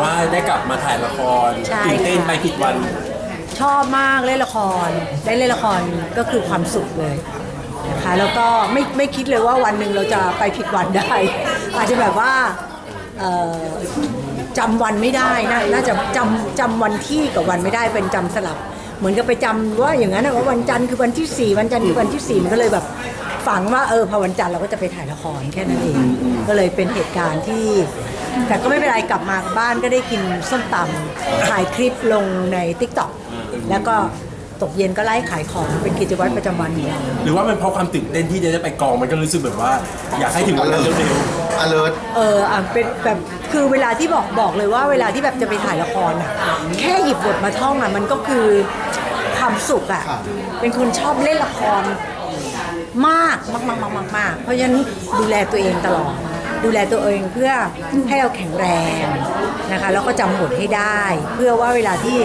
ว่าได้กลับมาถ่ายละครใช่ ตื่นเต้นค่ะไปผิดวัน ชอบมากเล่นละคร ได้เล่นละครก็คือความสุขเลยนะคะแล้วก็ไม่ไม่คิดเลยว่าวันหนึ่งเราจะไปผิดวันได้ อาจจะแบบว่าเอ่อจำวันไม่ได้นะน่าจะจำจำวันที่กับวันไม่ได้เป็นจำสลับ เหมือนกับไปจำว่าอย่างนั้นนะว่าวันจันทร์คือวันที่สี่วันจันทร์คือวันที่สี่มันก็เลยแบบ ฝังว่าเออพอวันจันทร์เราก็จะไปถ่ายละครแค่นั้นเอง ก็เลยเป็นเหตุการณ์ที่ แต่ก็ไม่เป็นไรกลับมาบ้านก็ได้กินส้มตำถ่ายคลิปลงใน t ิ k t o k แล้วก็ตกเย็นก็ไล่ขายของเป็นกิจวัตรประจำวันของเราหรือว่ามันเพราะความตื่นเต้นที่จะได้ไปกองมันก็รู้สึกแบบว่า อยากให้ถึงวันนั้นเร็ว alert เอออะเป็นแบบคือเวลาที่บอกบอกเลยว่าเวลาที่แบบจะไปถ่ายละครอะแค่หยิบบทมาท่องอะมันก็คือความสุขอะครับเป็นคนชอบเล่นละคร มากมากมากมากมากมากเพราะฉะนั้นดูแลตัวเองตลอด ดูแลตัวเองเพื่อให้เราแข็งแรงนะคะแล้วก็จำบทให้ได้ เพื่อว่าเวลาที่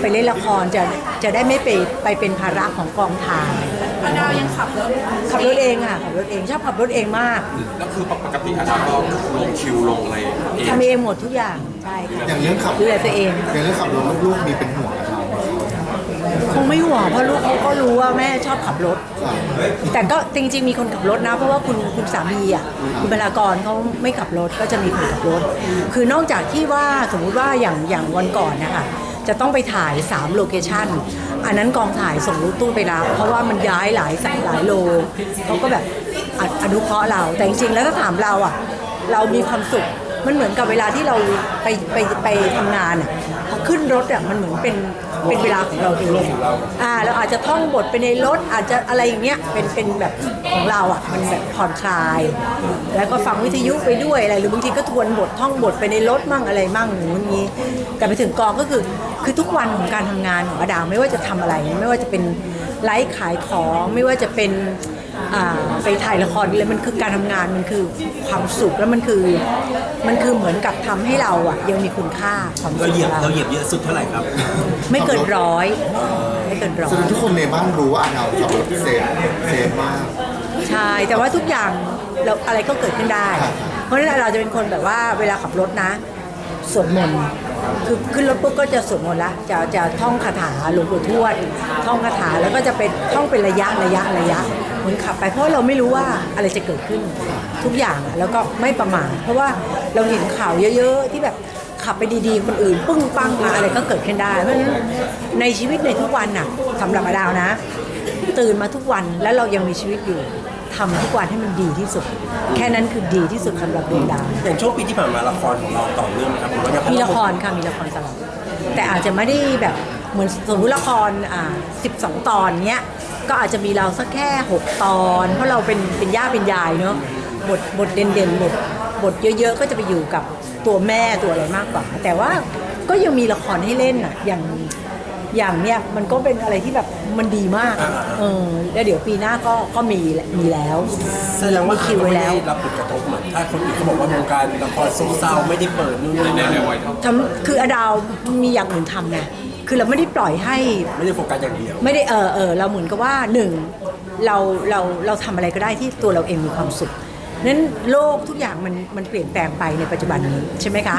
ไปเล่นละครจะจะได้ไม่ไปไปเป็นภาระของกองถ่ายป้าดาวยังขับรถขับรถเองค่ะขับรถเองชอบขับรถเองมากแล้วคือปกติอาจารย์ก็ลงคิวลงอะไรเองทำเองหมดทุกอย่างใช่ค่ะอย่างเรื่องขับดูแลตัวเองอย่างเรื่องขับรถลูกๆมีเป็นห่วงนะ คงไม่ห่วงเพราะลูกเขาก็รู้ว่าแม่ชอบขับรถ แต่ก็จริงๆมีคนขับรถนะ เพราะว่าคุณคุณสามีอะคุณบรรากรเขาไม่ขับรถก็จะมีคนขับรถ คือนอกจากที่ว่าสมมุติว่าอย่างอย่างวันก่อนนะคะจะต้องไปถ่าย 3 โลเคชั่น อันนั้นกองถ่ายส่งรถตู้ไปรับ เพราะว่ามันย้ายหลายสายหลายโลเขาก็แบบออนุเคราะห์เรา แต่จริงๆ แล้วถ้าถามเราอะ เรามีความสุข มันเหมือนกับเวลาที่เราไปไปไปทำงานอะ ขึ้นรถอะ มันเหมือนเป็น เป็นเวลาของเราเองอ่าเราอาจจะท่องบทไปในรถอาจจะอะไรอย่างเงี้ยเป็นเป็นแบบของเราอะมันแบบผ่อนคลาย แล้วก็ฟังวิทยุไปด้วยอะไรหรือบางทีก็ทวนบทท่องบทไปในรถมั่งอะไรมั่งอย่างนี้ แต่ไปถึงกองก็คือคือทุกวันของการทำงานของอดาไม่ว่าจะทำอะไร ไม่ว่าจะเป็นไลฟ์ขายของไม่ว่าจะเป็น ไปถ่ายละครเลยมันคือการทำงานมันคือความสุขแล้วมันคือ มันคือเหมือนกับทำให้เราอะ ยังมีคุณค่าความๆสุเราขเหยียบของเราเหยียบเยอะสุดเท่าไหร่ครับ ไม่เกินร้อยไม่เกินร้อแสดยงทุกคนในบ้านรู้ว่าอาดาวขับรถเซฟเซฟมากใช่แต่ว่าทุกอย่างเราอะไรก็เกิดขึ้นได้ครับเพราะฉะนั้นเราจะเป็นคนแบบว่าเวลาขับรถนะสวดมนต์ คือขึ้นรถปุ๊บก็จะสวดมนต์ละจะจะท่องคาถาหลวงปู่ทวด ท่องคาถาแล้วก็จะเป็นท่องเป็นระยะระยะระยะเหมือนขับไปเพราะเราไม่รู้ว่าอะไรจะเกิดขึ้นทุกอย่างอะแล้วก็ไม่ประมาทเพราะว่าเราเห็นข่าวเยอะๆที่แบบขับไปดีๆ คนอื่นปึ้งปังมาอะไรก็เกิดขึ้นได้ เพราะฉะนั้นในชีวิตในทุกวันน่ะสำหรับอาดาวนะ ตื่นมาทุกวันแล้วเรายังมีชีวิตอยู่ ทำทุกวันให้มันดีที่สุด แค่นั้นคือดีที่สุดสำหรับดวงดาวอย่างช่วงปีที่ผ่านมาละครของเราต่อเนื่องไหมครับหรือว่ายังมีละครค่ะมีละครตลอดแต่อาจจะไม่ได้แบบเหมือนสมมติละครอ่า12 ตอนเนี้ยก็อาจจะมีเราสักแค่ 6 ตอน เพราะเราเป็นเป็นย่าเป็นยายเนาะบทบทเด่นๆบทบทเยอะๆ ก็จะไปอยู่กับตัวแม่ตัวอะไรมากกว่า แต่ว่าก็ยังมีละครให้เล่นอะอย่าง อย่างเนี้ยมันก็เป็นอะไรที่แบบมันดีมากเออแล้วเดี๋ยวปีหน้าก็ก็มีแหละมีแล้วแสดงว่ามีคิวไว้แล้วม่ด้รับผลกระทบเหมือนถ้าคนอื่นเขาบอกว่าวงการละครซบเซาไม่ได้เปิดนู่นนี่นั่นในวัยเท่าทำคืออดาวมีอย่างอื่นทำไงคือเราไม่ได้ปล่อยให้ไม่ได้โฟกัสอย่างเดียว ไม่ได้เออเออเราเหมือนกับว่าหนึ่งเราเราเราทำอะไรก็ได้ที่ตัวเราเองมีความสุข นั้นโลกทุกอย่างมันมันเปลี่ยนแปลงไปในปัจจุบันนี้ใช่ไหมคะ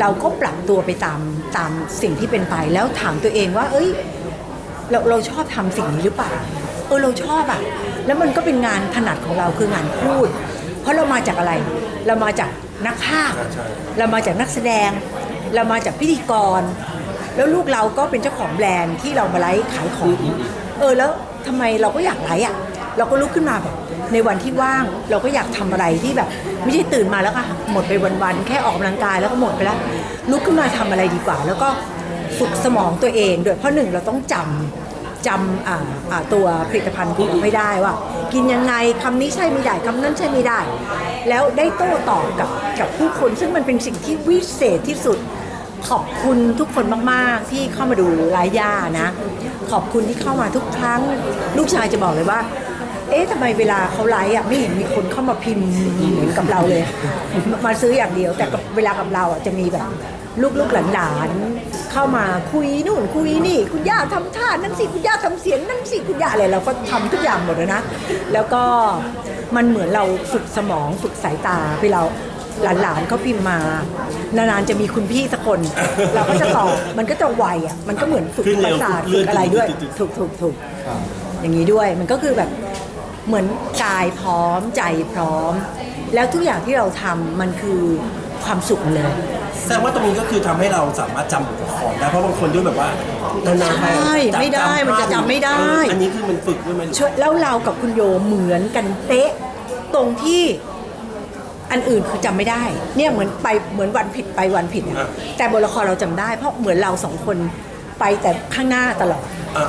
เราก็ปรับตัวไปตามตามสิ่งที่เป็นไปแล้วถามตัวเองว่า เอ้ย เราเราชอบทำสิ่งนี้หรือเปล่าเออเราชอบอะแล้วมันก็เป็นงานถนัดของเราคืองานพูด เพราะเรามาจากอะไร เรามาจากนักภาคใช่เรามาจากนักแสดง เรามาจากพิธีกร แล้วลูกเราก็เป็นเจ้าของแบรนด์ที่เรามาไลฟ์ขายของ เออแล้วทำไมเราก็อยากไลฟ์อะ เราก็ลุกขึ้นมาแบบ ในวันที่ว่างเราก็อยากทำอะไรที่แบบ ไม่ใช่ตื่นมาแล้วก็หมดไปวันๆแค่ออกกำลังกายแล้วก็หมดไปแล้วลุกขึ้นมาทำอะไรดีกว่า แล้วก็ฝึกสมองตัวเองด้วยเพราะหนึ่งเราต้องจำจำตัวผลิตภัณฑ์ของเราไม่ได้ว่า กินยังไงคำนี้ใช่ไม่ได้คำนั้นใช่ไม่ได้ แล้วได้โต้ตอบกับกับผู้คน ซึ่งมันเป็นสิ่งที่วิเศษที่สุด ขอบคุณทุกคนมาก ๆ ที่เข้ามาดูรายย่านะ ขอบคุณที่เข้ามาทุกครั้ง ลูกชายจะบอกเลยว่า เอ๊ะทำไมเวลาเขาไลฟ์อะไม่เห็นมีคนเข้ามาพิมพ์เหมือนกับเราเลย มาซื้ออย่างเดียว แต่กับเวลากับเราอะจะมีแบบลูกๆหลานๆเข้ามาคุยนู่นคุยนี่ คุณย่าทำท่านั่นสิคุณย่าทำเสียงนั่นสิคุณย่าอะไรเราก็ทำทุกอย่างหมดเลยนะ แล้วก็มันเหมือนเราฝึกสมองฝึกสายตาเวลาหลานๆเขาพิมพ์มา นานๆจะมีคุณพี่สักคน เราก็จะตอบมันก็จะไวอะมันก็เหมือนฝึกขึ้นปเร็ระวสาทฝึกอะไรด้วย ถูกถูกถูกอย่างนี้ด้วย มันก็คือแบบ เหมือนกายพร้อมใจพร้อม แล้วทุกอย่างที่เราทำมันคือความสุขหมดเลย แสดงว่าตรงนี้ก็คือทำให้เราสามารถจำบทละครได้เพราะบางคนด้วยแบบว่านานๆไปใช่ไม่ได้มันจะจำไม่ได้ เอออันนี้คือมันฝึกด้วยไหมช่วยแล้วเรากับคุณโยเหมือนกันเป๊ะตรงที่อันอื่นคือจำไม่ได้ เนี่ยเหมือนไปเหมือนวันผิดไปวันผิดอะแต่บทละครเราจำได้ เพราะเหมือนเราสองคน ไปแต่ข้างหน้าตลอด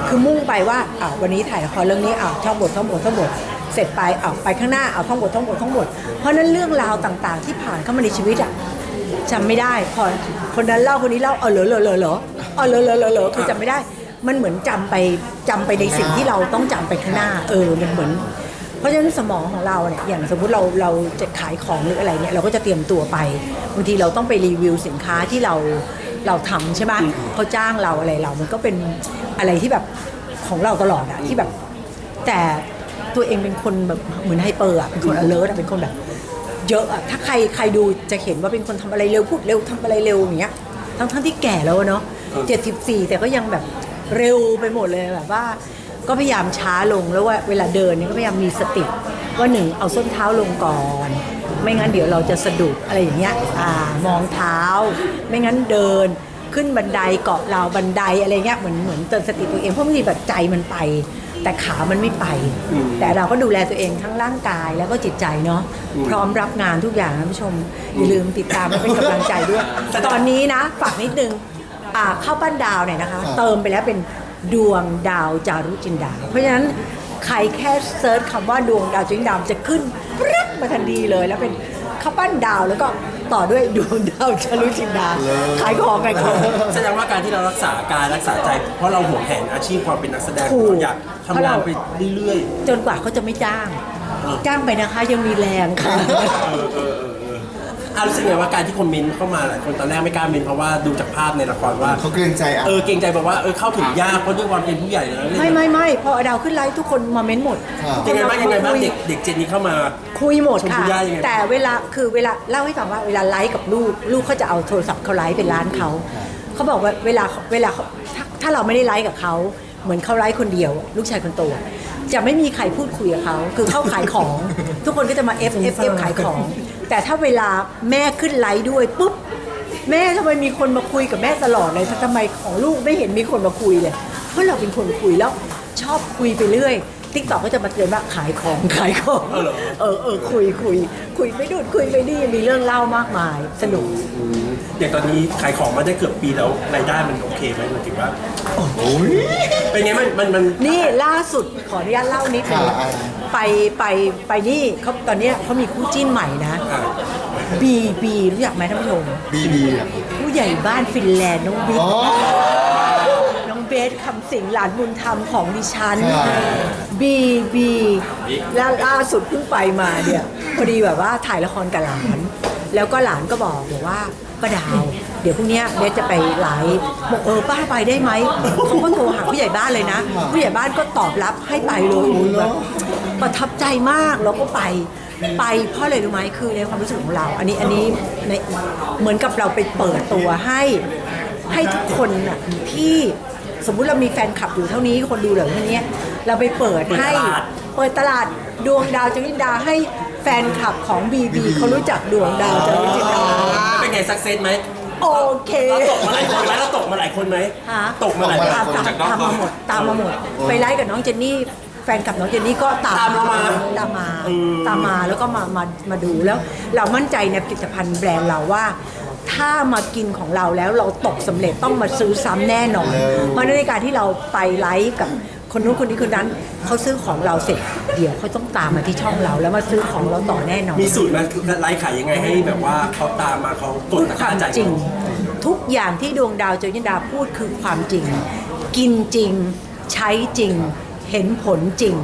คือมุ่งไปว่าอ่าวันนี้ถ่ายละครเรื่องนี้อ่าท่องบทท่องบทท่องบทเสร็จไปอ่าไปข้างหน้าอ่าท่องบทท่องบทท่องบท เพราะฉะนั้นเรื่องราวต่างๆ ที่ผ่านเข้ามาในชีวิตอะจำไม่ได้ พอคนนั้นเล่าคนนี้เล่าเออเหรอเหรอเหรอเหรอเออเหรอเหรอเหรอเหรอคือจำไม่ได้ มันเหมือนจำไปจำไปในสิ่งที่เราต้องจำไปข้างหน้า เออมันเหมือน เพราะฉะนั้นสมองของเราเนี่ยอย่างสมมุติเราเราจะขายของหรืออะไรเนี่ยเราก็จะเตรียมตัวไปบางทีเราต้องไปรีวิวสินค้าที่เรา เราทำใช่ไหมเขาจ้างเราอะไรเรา มันก็เป็นอะไรที่แบบของเราตลอดอะที่แบบแต่ตัวเองเป็นคนแบบเหมือนไฮเปอร์อะเป็นคน alert อะเป็นคนแบบ เยอะอะถ้าใครใครดูจะเห็นว่าเป็นคนทำอะไรเร็วพูดเร็วทำอะไรเร็วอย่างเงี้ยทั้งทั้งที่แก่แล้วอะเนาะเจ็ดสิบสี่แต่ก็ยังแบบเร็วไปหมดเลยแบบว่า ก็พยายามช้าลงแล้วว่าเวลาเดินเนี่ยก็พยายามมีสติว่าหนึ่งเอาส้นเท้าลงก่อน ไม่งั้นเดี๋ยวเราจะสะดุดอะไรอย่างเงี้ยอ่ามองเท้า ไม่งั้นเดินขึ้นบันไดเกาะราวบันไดอะไรเงี้ยเหมือนเหมือนเตือนสติตัวเองเพราะบางทีแบบใจมันไป แต่ขามันไม่ไป แต่เราก็ดูแลตัวเองทั้งร่างกายแล้วก็จิตใจเนาะพร้อมรับงานทุกอย่างนะผู้ชมอย่าลืมติดตามและเป็นกำลังใจด้วยตอนนี้นะฝากนิดนึงอ่าข้าวปั้นดาวเนี่ยนะคะครับเติมไปแล้วเป็นดวงดาวจารุจินดา เพราะฉะนั้นใครแค่เซิร์ชคำว่าดวงดาวจารุจินดาจะขึ้น ปรึ๊ดมาทันทีเลย แล้วเป็นข้าวปั้นดาวแล้วก็ต่อด้วยดวงดาวจารุจินดาขายของขายของ แสดงว่าการที่เรารักษากายรักษาใจ เพราะเราห่วงแหนอาชีพความเป็นนักแสดงถูก เราอยากทำงานไปเรื่อยจนกว่าเขาจะไม่จ้าง จ้างไปนะคะยังมีแรงค่ะ ๆ อะรู้สึกไงว่าการที่คอมเมนต์เข้ามาหลายคนตอนแรกไม่กล้าเมนเพราะว่าดูจากภาพในละครว่า เขาเกรงใจอะ เออเกรงใจบอกว่าเออเข้าถึงยากเพราะด้วยความเป็นผู้ใหญ่แล้วไม่ไม่ไม่พอดาวขึ้นไลฟ์ทุกคนมาเม้นหมดครับยังไงบ้างยังไงบ้างคุเด็กเด็กเจนนี้เข้ามา คุยหมดชมค่ะ คุณย่ายังไง แต่เวลาคือเวลาเล่าให้ฟังว่าเวลาไลฟ์กับลูก ลูกเขาจะเอาโทรศัพท์เขาไลฟ์เป็นร้านเขาเขาบอกว่าเวลาเวลาเขาถ้าถ้าเราไม่ได้ไลฟ์กับเขาเหมือนเขาไลฟ์คนเดียว ลูกชายคนโตจะไม่มีใครพูดคุยกับเขาคือเขาขายของ ทุกคนก็จะมาเอฟเอฟเอฟขายของ แต่ถ้าเวลาแม่ขึ้นไลฟ์ด้วยปุ๊บแม่ทำไมมีคนมาคุยกับแม่ตลอดเลยทำไมของลูกไม่เห็นมีคนมาคุยเลยเพราะเราเป็นคนคุยแล้วชอบคุยไปเรื่อยติ๊กต็อกก็จะมาเตือนว่าขายของขายของเออเหรอเออเออคุยคุยคุยไปดูนคุยไปนี่มีเรื่องเล่ามากมาย สนุกอย่างตอนนี้ขายของมาได้เกือบปีแล้วรายได้มันโอเคไหมหมายถึงว่าโอ้ยเป็นไงมันมันมันนี่ล่าสุดขออนุญาตเล่านิดนึงค่ะไปไปไปนี่เขาตอนเนี้ยเขามีคู่จิ้นใหม่นะอะ บีบีรู้จักไหมท่านผู้ชม บีบีอะ ผู้ใหญ่บ้านฟินแลนด์น้องบิ๊กอ๋อน้องเบสคำสิงหลานบุญธรรมของดิฉันค่ะบีบีล่าล่าสุดเพิ่งไปมาเนี่ย พอดีแบบว่าถ่ายละครกับหลาน แล้วก็หลานก็บอกบอกว่าป้าดาว เดี๋ยวพรุ่งเนี้ยเบสจะไปไลฟ์บอกเออป้าไปได้ไหมเขาก็โทรหาผู้ใหญ่บ้านเลยนะ ผู้ใหญ่บ้านก็ตอบรับให้ไปเลยแบบประทับใจมากแล้วก็ไป ไปเพราะอะไรรู้ไหมคือในความรู้สึกของเรา อันนี้อันนี้ในเหมือนกับเราไปเปิดตัวให้ให้ทุกคนน่ะที่สมมุติเรามีแฟนคลับอยู่เท่านี้คนดูเหลือเท่านี้เราไปเปิดให้เปิดตลาดดวงดาวจรินดาให้แฟนคลับของบีบีเขารู้จักดวงดาวจรินดาเป็นไงสักเซสไหมโอเคเราตกมาหลายคนไหมเราตกมาหลายคนไหมฮะตกมาหลายคนตามตามตามมาหมดตามมาหมดไปไลฟ์กับน้องเจนนี่ แฟนคลับน้องเจนนี่ก็ตามตามเรามาตามมาอืม ตามมาแล้วก็มามามาดูแล้ว เรามั่นใจในผลิตภัณฑ์แบรนด์เราว่า ถ้ามากินของเราแล้วเราตกสำเร็จต้องมาซื้อซ้ำแน่นอนเพราะฉะนั้นในการที่เราไปไลฟ์กับคนนู้นคนนี้คนนั้นเขาซื้อของเราเสร็จ เดี๋ยวเขาต้องตามมาที่ช่องเราแล้วมาซื้อของเราต่อแน่นอน มีสูตรไหมไลฟ์ขายยังไงให้แบบว่าเขาตามมาเขากดพูดราคคาวามจ่ายจริง ทุกอย่างที่ดวงดาวเจริญดาพูดคือความจริง กินจริง ใช้จริง เห็นผลจริง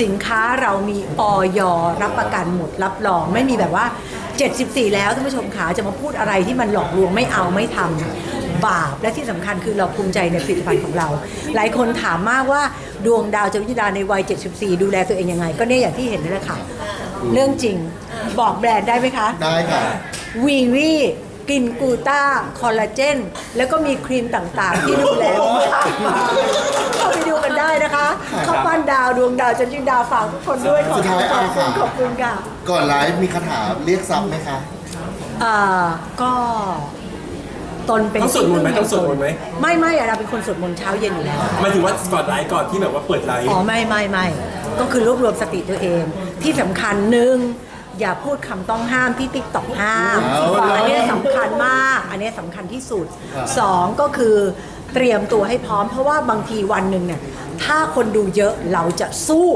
สินค้าเรามีออยรับประกันหมดรับรอง ไม่มีแบบว่า 74 แล้วท่านผู้ชมขาจะมาพูดอะไรที่มันหลอกลวงไม่เอาไม่ทำบาปและที่สำคัญคือเราภูมิใจในผลิตภัณฑ์ของเรา หลายคนถามมากว่าดวงดาวเจริญดาในวัย 74 ดูแลตัวเองยังไง ก็เนี่ยอย่างที่เห็นนี่แหละค่ะ เรื่องจริงบอกแบรนด์ได้ไหมคะ ได้ค่ะวีวีกินกูต้า คอลลาเจน แล้วก็มีครีมต่างๆ ที่ดูแลมากมายเข้าไปดูกันได้นะคะ ข้าวปั้นดาวดวงดาวจันจินดาวฝากทุกคนด้วยขอบสุดคุท้ายณขอบคุณเอาค่ะขอบคุณค่ะก่อนไลฟ์มีคาถาเรียกซับไหมคะอ่าก็ตนเป็นต้องสวดมนต์ไหมต้องสวดมนต์ไหมไม่ไม่อะเราเป็นคนสวดมนต์เช้าเย็นอยู่แล้วหมายถึงว่าก่อนไลฟ์ก่อนที่แบบว่าเปิดไลฟ์อ๋อไม่ไม่ไม่ก็คือรวบรวมสติตัวเอง ที่สำคัญหนึ่ง อย่าพูดคำต้องห้ามที่ติ๊กต็อกห้ามเอาละอันนี้สำคัญมาก อันนี้สำคัญที่สุดครับสองก็คือเตรียมตัวให้พร้อม เพราะว่าบางทีวันหนึ่งเนี่ยถ้าคนดูเยอะเราจะสู้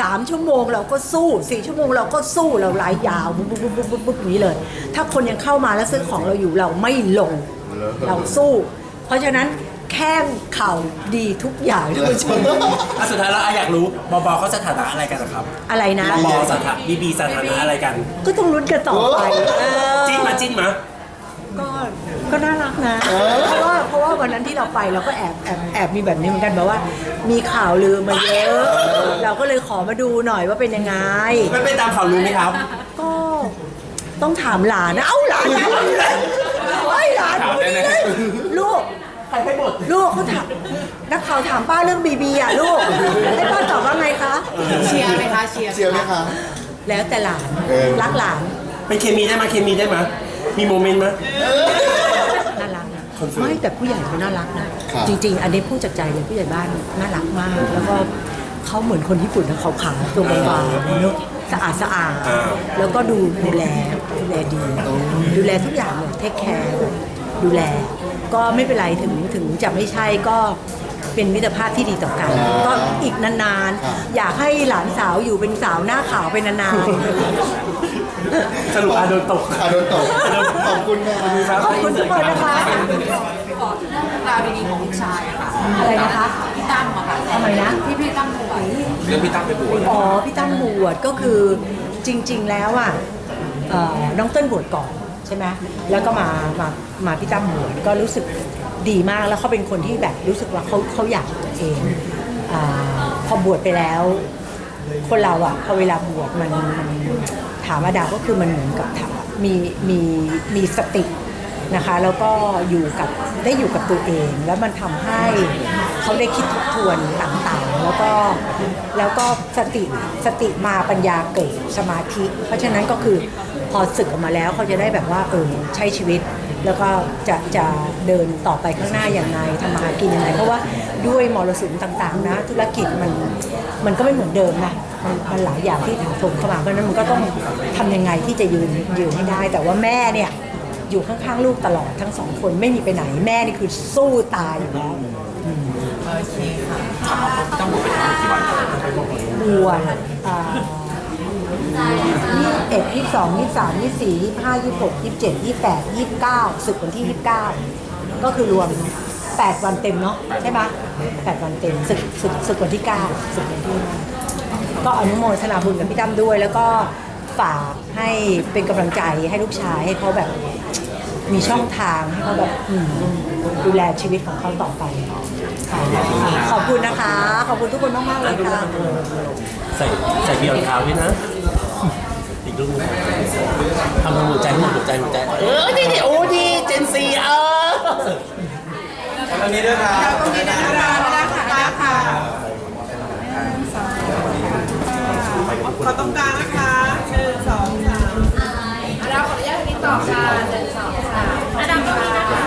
สามชั่วโมงเราก็สู้สี่ชั่วโมงเราก็สู้เราไลฟ์ยาวปุ๊บปุ๊บปุ๊บปุ๊บปุ๊บอย่างนี้เลย ถ้าคนยังเข้ามาแล้วซื้อของเราอยู่เราไม่ลง เราสู้ เพราะฉะนั้น แข้งเข่าดีทุกอย่างท่านผู้ชมอะสุดท้ายแล้วอะอยากรู้บอบอเขาสถานะอะไรกันนะครับอะไรนะบอสถานะบีบีสถานะอะไรกันก็ต้องลุ้นกันต่อไปเออจิ้นมาจิ้นมา ก็ก็น่ารักนะ เพราะว่าเพราะว่าวันนั้นที่เราไปเราก็แอบแอบแอบมีแบบนี้เหมือนกันแบบว่า มีข่าวลือมาเยอะ เราก็เลยขอมาดูหน่อยว่าเป็นยังไง ไม่เป็นตามข่าวลือไหมครับ ก็ต้องถามหลานนะ เอ้าหลานนะไอ้ยหลานถามได้ไหม ลูก ใครให้หมดลูกเขาถามนักข่าวถามป้าเรื่องบีบีอะลูกให้ป้าตอบว่าไงคะเชียร์ไหมคะเชียร์เชียร์ไหมคะ แล้วแต่หลานเออ รักหลานเป็นเคมีได้ไหมเคมีได้ไหมมีโมเมนต์ไหมน่ารักนะคอนเฟิร์ม ไม่แต่ผู้ใหญ่เขาน่ารักนะครับ จริง ๆ อันนี้พูดจากใจเลยผู้ใหญ่บ้านน่ารักมาก แล้วก็เขาเหมือนคนญี่ปุ่นนะเขาขาวๆตัวบางๆเนอะสะอาดสะอาดแล้วก็ดูดูแลดูแลดี ดูแลทุกอย่างเลยเทคแคร์ดูแล ก็ไม่เป็นไรถึงถึงจะไม่ใช่ก็เป็นมิตรภาพที่ดีต่อกัน ก็อีกนานๆ อยากให้หลานสาวอยู่เป็นสาวหน้าขาวเป็นนานๆ สรุปอาโดนตกอาโดนตกขอบคุณค่ะครับขอบคุณทุกคนนะคะขอเรื่องราวดีๆของลูกชายอะค่ะอะไรนะคะพี่ตั้มอะค่ะทำไมนะที่พี่ตั้มป่วยเรื่องพี่ตั้มไปบวชอ๋อพี่ตั้มบวชก็คือจริง ๆ แล้วอะเอ่อน้องเต้นบวชก่อนใช่ไหมแล้วก็มามามาพี่ตั้มบวชก็รู้สึกดีมากแล้วเขาเป็นคนที่แบบรู้สึกว่าเขาเขาอยากเองอพอบวชไปแล้ว คนเราอะพอเวลาบวชมันมันถามว่าดาวก็คือมันเหมือนกับถามมีมีมีสตินะคะแล้วก็อยู่กับได้อยู่กับตัวเอง แล้วมันทำให้เขาได้คิดทบทวนต่างๆ แล้วก็แล้วก็สติสติมาปัญญาเกิดสมาธิ เพราะฉะนั้นก็คือ พอศึกออกมาแล้วเขาจะได้แบบว่าเออใช้ชีวิต แล้วก็จะจะเดินต่อไปข้างหน้าอย่างไรทำมากินยังไงเพราะว่าด้วยมรสุมต่างๆ นะ ธุรกิจมันมันก็ไม่เหมือนเดิมนะมันหลายอย่างที่ถาโถมเข้ามาเพราะนั้นมันก็ต้องทำยังไงที่จะยืนยืนให้ได้ แต่ว่าแม่เนี่ยอยู่ข้างๆลูกตลอดทั้งสองคนไม่มีไปไหนแม่นี่คือสู้ตายอยู่แล้วโอเคค่ะต้องเป็นที่วันวรอ่า 21 22 23 24 25 26 27 28 29สุดวันที่ 29 ก็คือรวม 8 วันเต็มเนาะใช่ไหม8วันเต็มสุดสุดสุดวันที่9สุดวันที่9ก็อนุโมทนาบุญกับพี่ตั้มด้วย แล้วก็ฝากให้เป็นกำลังใจให้ลูกชายให้เขาแบบมีช่องทางให้เขาแบบดูแลชีวิตของเขาต่อไปขอบคุณนะคะ ขอบคุณทุกคนมากมากเลยค่ะ ใส่ใส่เบียร์เท้าด้วยนะ อีกรูปหนึงทำทำหัวใจหัวใจหัวใจ เออดีดีโอ้ดีเจนซีเออตอนนี้ด้วยครับขอตรงกลางนะคะหนึ่งสองสามเราขออนุญาตติดต่อค่ะหนึ่งสองสาม